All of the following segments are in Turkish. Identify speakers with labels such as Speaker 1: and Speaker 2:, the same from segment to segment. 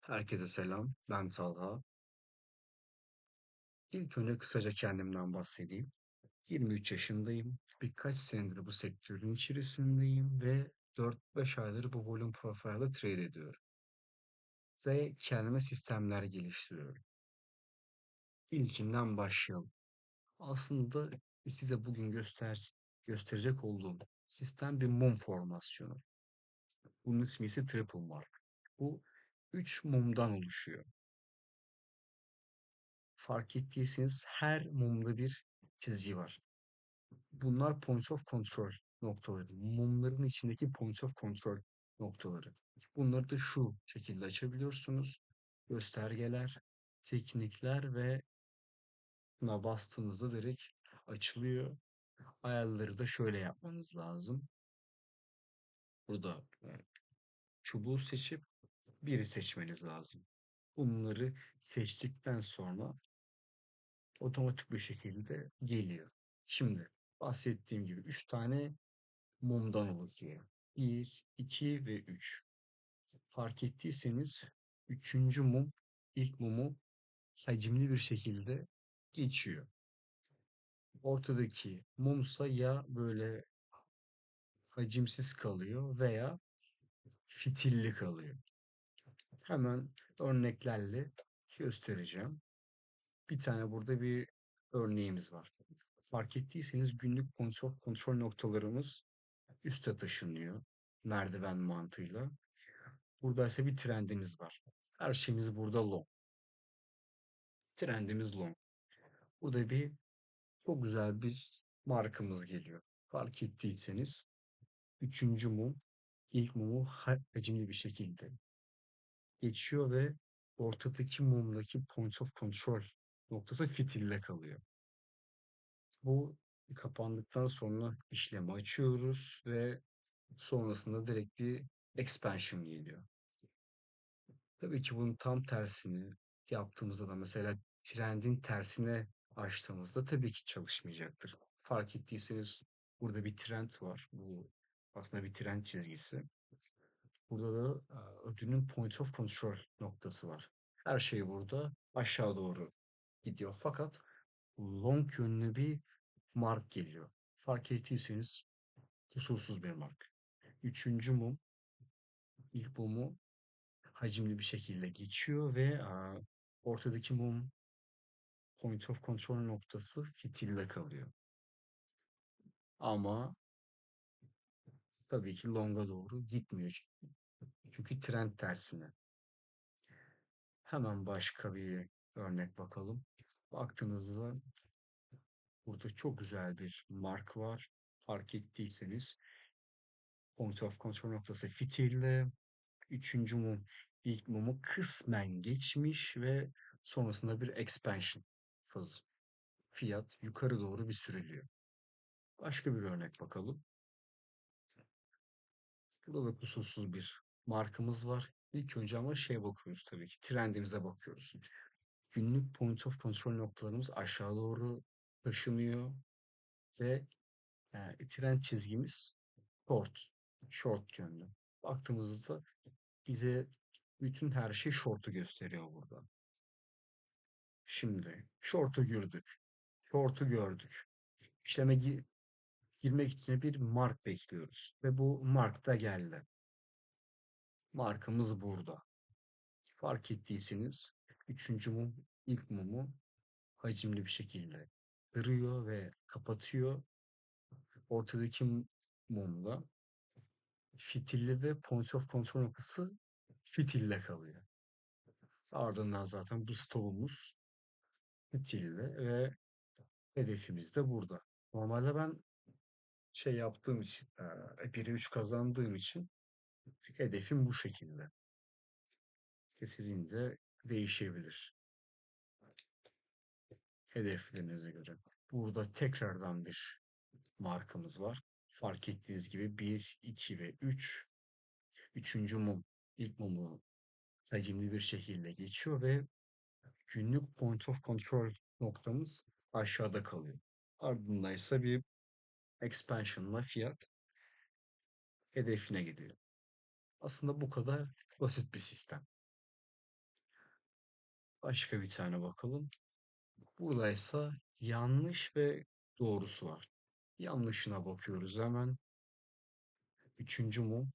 Speaker 1: Herkese selam, ben Talha. İlk önce kısaca kendimden bahsedeyim. 23 yaşındayım. Birkaç senedir bu sektörün içerisindeyim ve 4-5 aydır bu volume profile'da trade ediyorum. Ve kendime sistemler geliştiriyorum. İlkinden başlayalım. Aslında size bugün göster gösterecek olduğum sistem bir mum formasyonu. Bunun ismi ise triple mark. Bu 3 mumdan oluşuyor. Fark ettiyseniz her mumda bir çizgi var. Bunlar points of control noktaları. Mumların içindeki points of control noktaları. Bunları da şu şekilde açabiliyorsunuz. Göstergeler, teknikler ve buna bastığınızda direkt açılıyor. Ayarları da şöyle yapmanız lazım. Burada e, çubuğu seçip biri seçmeniz lazım. Bunları seçtikten sonra otomatik bir şekilde geliyor. Şimdi bahsettiğim gibi 3 tane mumdan oluşuyor. 1, 2 ve 3. Fark ettiyseniz üçüncü mum ilk mumu hacimli bir şekilde geçiyor. Ortadaki mumsa ya böyle hacimsiz kalıyor veya fitilli kalıyor. Hemen örneklerle göstereceğim. Bir tane burada bir örneğimiz var. Fark ettiyseniz günlük kontrol, kontrol noktalarımız üste taşınıyor. Merdiven mantığıyla. Burada ise bir trendimiz var. Her şeyimiz burada long. Trendimiz long. Burada bir çok güzel bir markamız geliyor. Fark ettiyseniz üçüncü mum ilk mumu hacimli bir şekilde geçiyor ve ortadaki mumdaki point of control noktası fitille kalıyor. Bu kapandıktan sonra işlemi açıyoruz ve sonrasında direkt bir expansion geliyor. Tabii ki bunun tam tersini yaptığımızda da mesela trendin tersine açtığımızda tabii ki çalışmayacaktır. Fark ettiyseniz burada bir trend var. Bu aslında bir trend çizgisi. Burada da ödülün point of control noktası var. Her şey burada aşağı doğru gidiyor. Fakat long yönlü bir mark geliyor. Fark ettiyseniz kusursuz bir mark. Üçüncü mum ilk mumu hacimli bir şekilde geçiyor ve ortadaki mum point of control noktası fitille kalıyor. Ama tabii ki long'a doğru gitmiyor. Çünkü trend tersine. Hemen başka bir örnek bakalım. Baktığınızda burada çok güzel bir mark var. Fark ettiyseniz point of control noktası fitille. Üçüncü mum ilk mumu kısmen geçmiş ve sonrasında bir expansion fazı. Fiyat yukarı doğru bir sürülüyor. Başka bir örnek bakalım. Burada da kusursuz bir markamız var. İlk önce ama şey bakıyoruz tabii ki. Trendimize bakıyoruz. Günlük point of control noktalarımız aşağı doğru taşınıyor ve yani trend çizgimiz short, short yönlü. Baktığımızda bize bütün her şey short'u gösteriyor burada. Şimdi short'u gördük. Short'u gördük. İşleme gi girmek için bir mark bekliyoruz. Ve bu mark da geldi. Markamız burada. Fark ettiyseniz üçüncü mum ilk mumu hacimli bir şekilde kırıyor ve kapatıyor. Ortadaki mumda fitilli ve point of control noktası fitille kalıyor. Ardından zaten bu stopumuz fitille ve hedefimiz de burada. Normalde ben şey yaptığım için, e, 1'e 3 kazandığım için hedefim bu şekilde. Ve sizin de değişebilir. Hedeflerinize göre. Burada tekrardan bir markamız var. Fark ettiğiniz gibi 1, 2 ve 3. Üçüncü mum, ilk mumu hacimli bir şekilde geçiyor ve günlük point of control noktamız aşağıda kalıyor. Ardından ise bir expansion'la fiyat hedefine gidiyor. Aslında bu kadar basit bir sistem. Başka bir tane bakalım. Buradaysa yanlış ve doğrusu var. Yanlışına bakıyoruz hemen. Üçüncü mum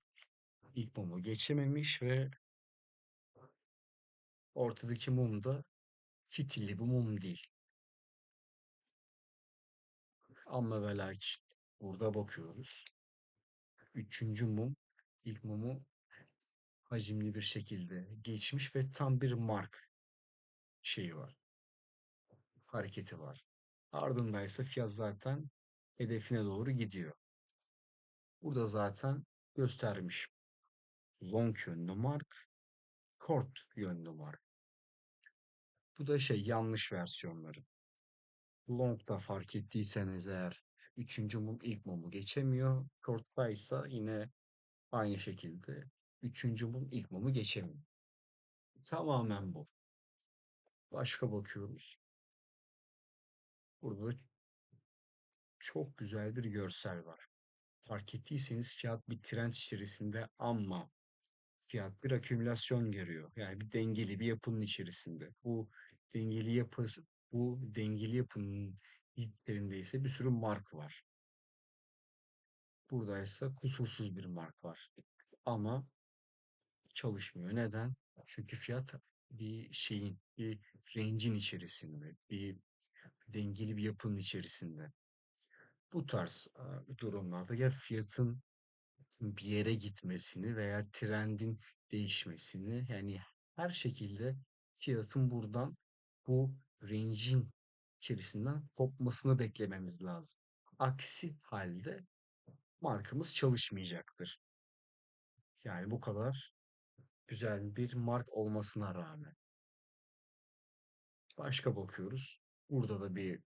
Speaker 1: ilk mumu geçememiş ve ortadaki mum da fitilli bir mum değil. Ama ve lakin burada bakıyoruz. Üçüncü mum ilk mumu hacimli bir şekilde geçmiş ve tam bir mark şeyi var. Hareketi var. Ardında ise fiyat zaten hedefine doğru gidiyor. Burada zaten göstermiş. Long yönlü mark, short yönlü mark. Bu da şey yanlış versiyonları. Long'da fark ettiyseniz eğer üçüncü mum ilk mumu geçemiyor. Short'ta ise yine aynı şekilde üçüncü mum ilk mumu geçemiyor. Tamamen bu. Başka bakıyoruz. Burada çok güzel bir görsel var. Fark ettiyseniz fiyat bir trend içerisinde ama fiyat bir akümülasyon görüyor. Yani bir dengeli bir yapının içerisinde. Bu dengeli yapı bu dengeli yapının içlerinde ise bir sürü mark var. Burada ise kusursuz bir mark var. Ama çalışmıyor. Neden? Çünkü fiyat bir şeyin, bir range'in içerisinde, bir dengeli bir yapının içerisinde. Bu tarz durumlarda ya fiyatın bir yere gitmesini veya trendin değişmesini yani her şekilde fiyatın buradan bu range'in içerisinden kopmasını beklememiz lazım. Aksi halde markamız çalışmayacaktır. Yani bu kadar güzel bir mark olmasına rağmen. Başka bakıyoruz. Burada da bir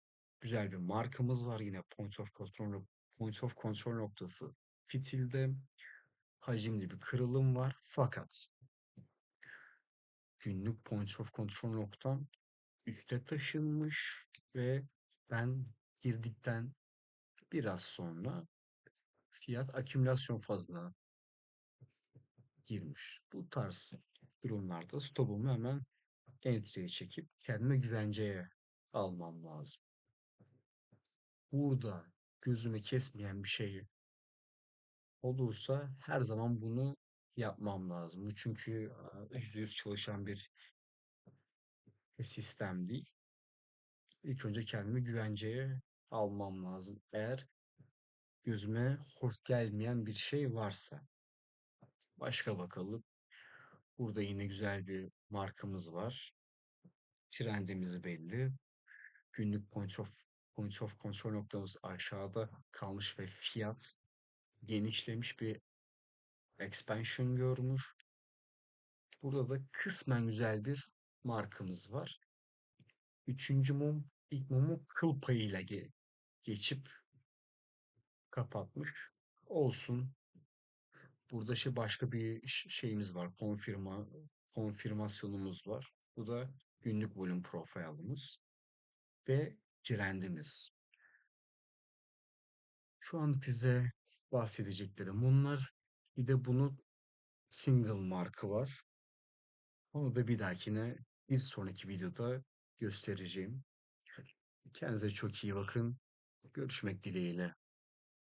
Speaker 1: güzel bir markamız var. Yine point of control, point of control noktası fitilde hacimli bir kırılım var. Fakat günlük point of control noktam üste taşınmış ve ben girdikten biraz sonra fiyat akümülasyon fazla girmiş. Bu tarz durumlarda stopumu hemen entry'ye çekip kendime güvenceye almam lazım. Burada gözüme kesmeyen bir şey olursa her zaman bunu yapmam lazım. Bu çünkü %100 çalışan bir sistem değil. İlk önce kendimi güvenceye almam lazım. Eğer gözüme hoş gelmeyen bir şey varsa. Başka bakalım. Burada yine güzel bir markamız var. Trendimiz belli. Günlük point of, point of control noktamız aşağıda kalmış ve fiyat genişlemiş bir expansion görmüş. Burada da kısmen güzel bir markamız var. Üçüncü mum ilk mumu kıl payıyla ge geçip kapatmış. Olsun. Burada şey başka bir şeyimiz var. Konfirma konfirmasyonumuz var. Bu da günlük volüm profilimiz ve trendimiz. Şu an size bahsedeceklerim bunlar. Bir de bunun single markı var. Onu da bir dahakine bir sonraki videoda göstereceğim. Kendinize çok iyi bakın. Görüşmek dileğiyle.